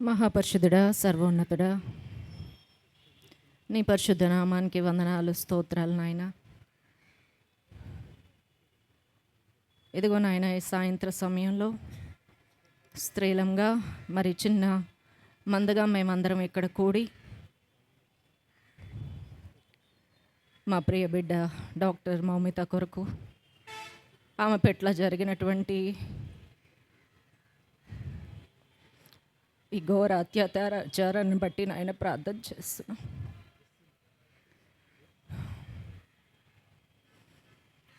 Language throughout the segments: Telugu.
మహాపరిషుధుడా సర్వోన్నతుడా నీ పరిశుద్ధ నామానికి వందనాలు స్తోత్రాలు నాయన. ఇదిగో నాయన ఈ సాయంత్ర సమయంలో స్త్రీలంగా మరి చిన్న మందగా మేమందరం ఇక్కడ కూడి మా ప్రియ బిడ్డ డాక్టర్ మౌమిత కొరకు ఆమె పెట్ల జరిగినటువంటి ఈ ఘోర అత్యాచారాన్ని బట్టి నాయన ప్రార్థన చేస్తున్నాం.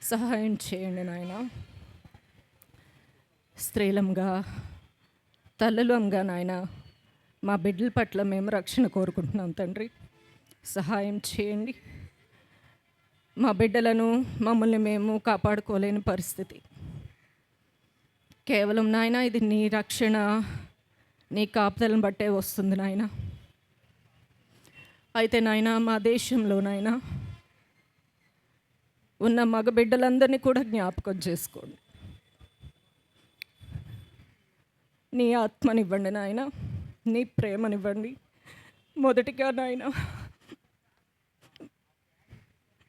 సహాయం చేయండి నాయన. స్త్రీలంగా తల్లులంగా నాయన మా బిడ్డల పట్ల మేము రక్షణ కోరుకుంటున్నాం తండ్రి. సహాయం చేయండి. మా బిడ్డలను మమ్మల్ని మేము కాపాడుకోలేని పరిస్థితి. కేవలం నాయన ఇది నీ రక్షణ నీ కాపుదలను బట్టే వస్తుంది నాయన. అయితే నాయన మా దేశంలో నాయన ఉన్న మగబిడ్డలందరినీ కూడా జ్ఞాపకం చేసుకోండి. నీ ఆత్మనివ్వండి నాయన నీ ప్రేమనివ్వండి. మొదటిగా నాయన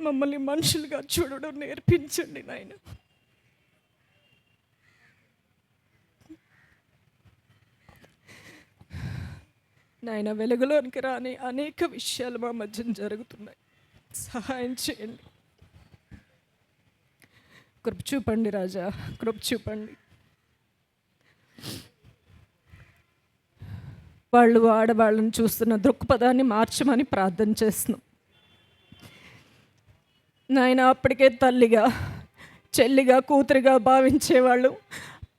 మమ్మల్ని మనుషులుగా చూడడం నేర్పించండి నాయన. నాయన వెలుగులోనికి రాని అనేక విషయాలు మా మధ్యన జరుగుతున్నాయి. సహాయం చేయండి. కృప చూపండి రాజా కృప చూపండి. వాళ్ళు ఆడవాళ్ళని చూస్తున్న దృక్పథాన్ని మార్చమని ప్రార్థన చేస్తున్నాం. నాయన అప్పటికే తల్లిగా చెల్లిగా కూతురిగా భావించేవాళ్ళు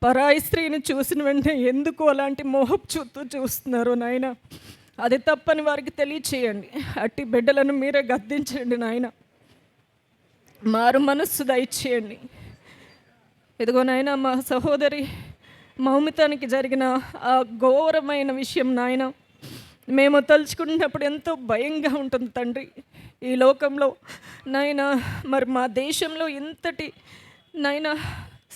పరాయి స్త్రీని చూసిన వెంటనే ఎందుకు అలాంటి మోహపు చూస్తూ చూస్తున్నారు నాయన? అది తప్పని వారికి తెలియచేయండి. అట్టి బిడ్డలను మీరే గద్దించండి నాయన. మారు మనస్సు దయచేయండి. ఇదిగో నాయన మా సహోదరి మౌమితానికి జరిగిన ఆ ఘోరమైన విషయం నాయన. మేము తలుచుకున్నప్పుడు ఎంతో భయంగా ఉంటుంది తండ్రి. ఈ లోకంలో నాయన మరి మా దేశంలో ఇంతటి నాయన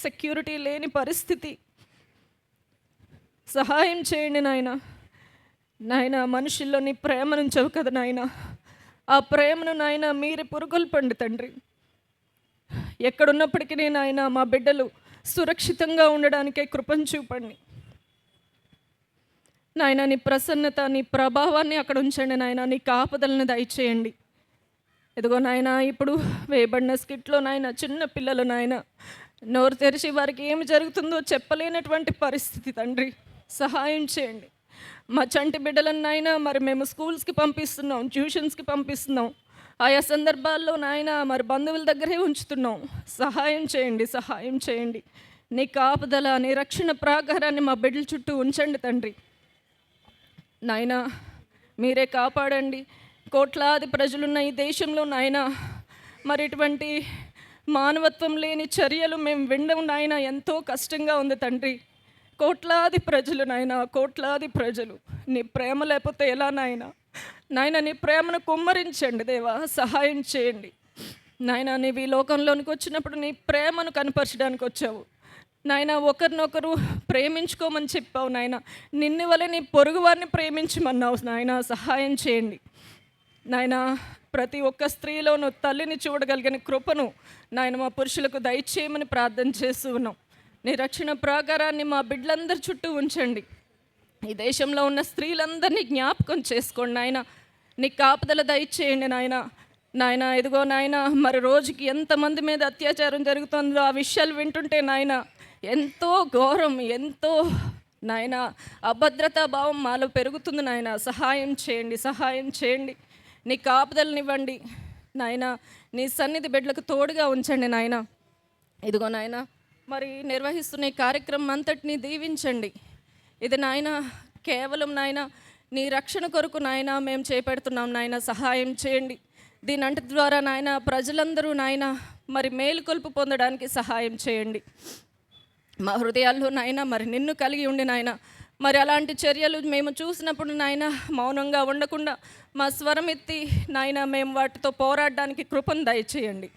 సెక్యూరిటీ లేని పరిస్థితి. సహాయం చేయండి నాయన. నాయన మనుషుల్లో నీ ప్రేమ నుంచవు కదా నాయన. ఆ ప్రేమను నాయన మీరే పురుగొల్పండి తండ్రి. ఎక్కడున్నప్పటికీ నేను ఆయన మా బిడ్డలు సురక్షితంగా ఉండడానికే కృపను చూపండి. నాయన నీ ప్రసన్నత నీ ప్రభావాన్ని అక్కడ ఉంచండి నాయన. నీ కాపదలను దయచేయండి. ఇదిగో నాయన ఇప్పుడు వేయబడిన స్కిట్లో నాయన చిన్న పిల్లలు నాయన నోరు తెరిచి వారికి ఏమి జరుగుతుందో చెప్పలేనటువంటి పరిస్థితి తండ్రి. సహాయం చేయండి. మా చంటి బిడ్డలను మరి మేము స్కూల్స్కి పంపిస్తున్నాం ట్యూషన్స్కి పంపిస్తున్నాం. ఆయా సందర్భాల్లో నాయన మరి బంధువుల దగ్గరే ఉంచుతున్నాం. సహాయం చేయండి సహాయం చేయండి. నీ కాపుదల నీ రక్షణ ప్రాకారాన్ని మా బిడ్డల చుట్టూ ఉంచండి తండ్రి. నాయనా మీరే కాపాడండి. కోట్లాది ప్రజలున్న ఈ దేశంలో నాయన మరి ఇటువంటి మానవత్వం లేని చర్యలు మేము వినడం నాయన ఎంతో కష్టంగా ఉంది తండ్రి. కోట్లాది ప్రజలు నాయన కోట్లాది ప్రజలు. నీ ప్రేమ లేకపోతే ఎలా నాయన? నాయన నీ ప్రేమను కుమ్మరించండి దేవా సహాయం చేయండి. నాయన నీవు ఈ లోకంలోనికి వచ్చినప్పుడు నీ ప్రేమను కనపరచడానికి వచ్చావు. నాయన ఒకరినొకరు ప్రేమించుకోమని చెప్పావు నాయన. నిన్ను వల్ల నీ పొరుగు వారిని ప్రేమించమన్నావు నాయన సహాయం చేయండి. నాయన ప్రతి ఒక్క స్త్రీలోనూ తల్లిని చూడగలిగిన కృపను నాయన మా పురుషులకు దయచేయమని ప్రార్థన చేస్తూ ఉన్నాం. నీ రక్షణ ప్రాకారాన్ని మా బిడ్డలందరి చుట్టూ ఉంచండి. ఈ దేశంలో ఉన్న స్త్రీలందరినీ జ్ఞాపకం చేసుకోండి నాయన. నీ కాపుదల దయచేయండి నాయన. నాయన ఇదిగో నాయన మరి రోజుకి ఎంతమంది మీద అత్యాచారం జరుగుతుందో ఆ విషయాలు వింటుంటే నాయన ఎంతో ఘోరం ఎంతో నాయన అభద్రతా భావం మాలో పెరుగుతుంది నాయన. సహాయం చేయండి సహాయం చేయండి. నీ కాపుదలనివ్వండి నాయన. నీ సన్నిధి బిడ్డలకు తోడుగా ఉంచండి నాయన. ఇదిగో నాయన మరి నిర్వహిస్తున్న ఈ కార్యక్రమం అంతటిని దీవించండి. ఇది నాయన కేవలం నాయన నీ రక్షణ కొరకు నాయన మేము చేపెడుతున్నాం నాయన. సహాయం చేయండి. దీని అంటి ద్వారా నాయన ప్రజలందరూ నాయన మరి మేలుకొల్పు పొందడానికి సహాయం చేయండి. మా హృదయాల్లో నాయన మరి నిన్ను కలిగి ఉండి నాయన మరి అలాంటి చర్యలు మేము చూసినప్పుడు నాయన మౌనంగా ఉండకుండా మా స్వరం ఎత్తి నాయన మేము వాటితో పోరాడడానికి కృపను దయచేయండి.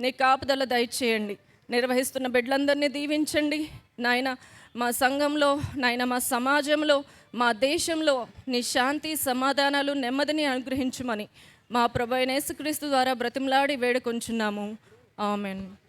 నీ కాపుదల దయచేయండి. నిర్వహిస్తున్న బిడ్డలందరినీ దీవించండి. నాయన మా సంఘంలో నాయన మా సమాజంలో మా దేశంలో నీ శాంతి సమాధానాలు నెమ్మదిని అనుగ్రహించుమని మా ప్రభు నేసుక్రీస్తు ద్వారా బ్రతిమలాడి వేడుకొంచున్నాము. ఆమెన్.